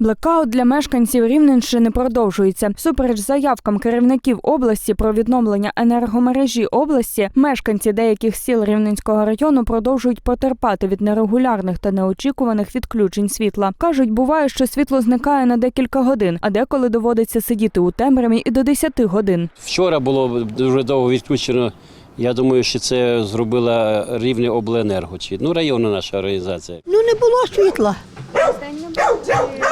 Блекаут для мешканців Рівненщини продовжується. Супереч заявкам керівників області про відновлення енергомережі області, мешканці деяких сіл Рівненського району продовжують потерпати від нерегулярних та неочікуваних відключень світла. кажуть, буває, що світло зникає на декілька годин, а деколи доводиться сидіти у темряві і до 10 годин. Вчора було дуже довго відключено. Я думаю, що це зробила рівне обленерго. Чи ну районна наша організація. Ну не було світла.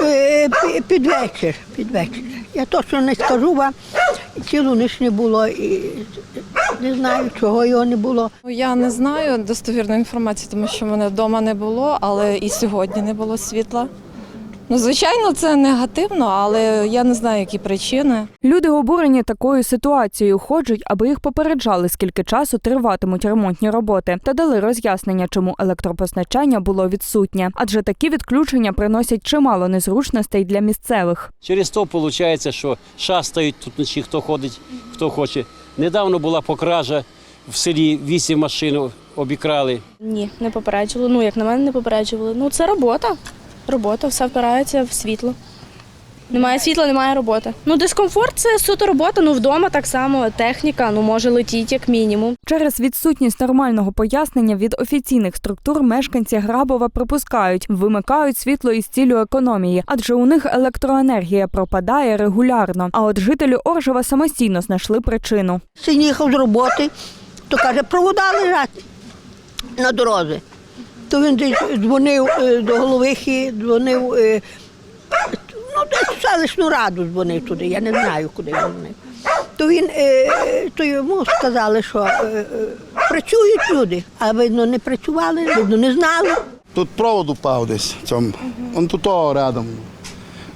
Е, пі- Під вечір, під вечір. Я точно не скажу вам, цілу ніч не було і не знаю, чого його не було. Ну, Я не знаю достовірної інформації, тому що мене вдома не було, але і сьогодні не було світла. Ну, звичайно, це негативно, але я не знаю, які причини. Люди обурені такою ситуацією, хочуть, аби їх попереджали, скільки часу триватимуть ремонтні роботи, та дали роз'яснення, чому електропостачання було відсутнє. Адже такі відключення приносять чимало незручностей для місцевих. Через то виходить, що шастають тут вночі, хто ходить, хто хоче. Недавно була покража в селі вісім машин обікрали. Ні, не попереджували. Ну, як на мене, не попереджували. Ну, це робота. Робота, все впирається в світло. Немає світла, немає роботи. Ну, дискомфорт це суто робота. Ну, вдома так само техніка, ну може летіть як мінімум. Через відсутність нормального пояснення від офіційних структур мешканці Грабова припускають, вимикають світло із цілю економії, адже у них електроенергія пропадає регулярно. А от жителі Оржева самостійно знайшли причину. Син їхав з роботи, то каже, провода лежать на дорозі. То він десь дзвонив е, до головихи, дзвонив, е, ну, десь в селищну раду дзвонив туди, я не знаю, куди дзвонив. То він, е, то йому сказали, що працюють люди, а видно, не працювали, видно, не знали. Тут провод упав десь. Цьому. Он тут того рядом.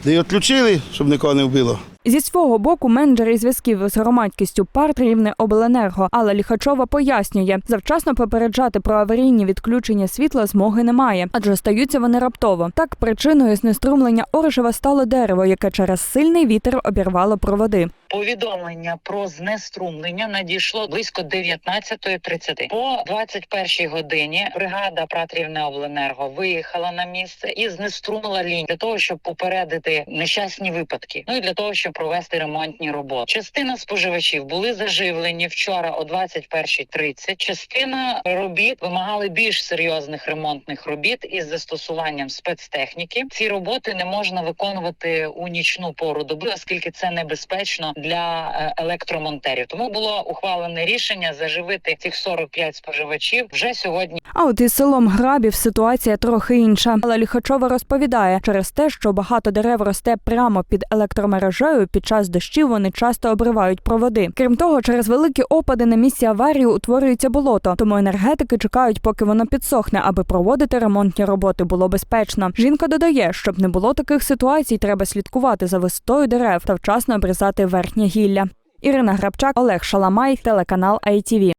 Де відключили, щоб нікого не вбило. Зі свого боку, менеджер із зв'язків з громадськістю парт Рівне Обленерго Алла Ліхачова пояснює, завчасно попереджати про аварійні відключення світла змоги немає, адже стаються вони раптово. Так причиною знеструмлення Оржева стало дерево, яке через сильний вітер обірвало проводи. Повідомлення про знеструмлення надійшло близько 19.30. По 21 годині бригада Пратрівне Обленерго виїхала на місце і знеструмила лінію для того, щоб попередити нещасні випадки. Ну і для того, щоб провести ремонтні роботи. Частина споживачів були заживлені вчора о 21.30. Частина робіт вимагали більш серйозних ремонтних робіт із застосуванням спецтехніки. Ці роботи не можна виконувати у нічну пору доби, оскільки це небезпечно для е, електромонтерів. Тому було ухвалене рішення заживити цих 45 споживачів вже сьогодні. А от із селом Грабів ситуація трохи інша. Але Ліхачова розповідає, через те, що багато дерев росте прямо під електромережею, під час дощів вони часто обривають проводи. Крім того, через великі опади на місці аварії утворюється болото, тому енергетики чекають, поки воно підсохне, аби проводити ремонтні роботи було безпечно. Жінка додає, щоб не було таких ситуацій, треба слідкувати за висотою дерев та вчасно обрізати верхнє гілля. Ірина Грабчак, Олег Шаламай, телеканал ITV.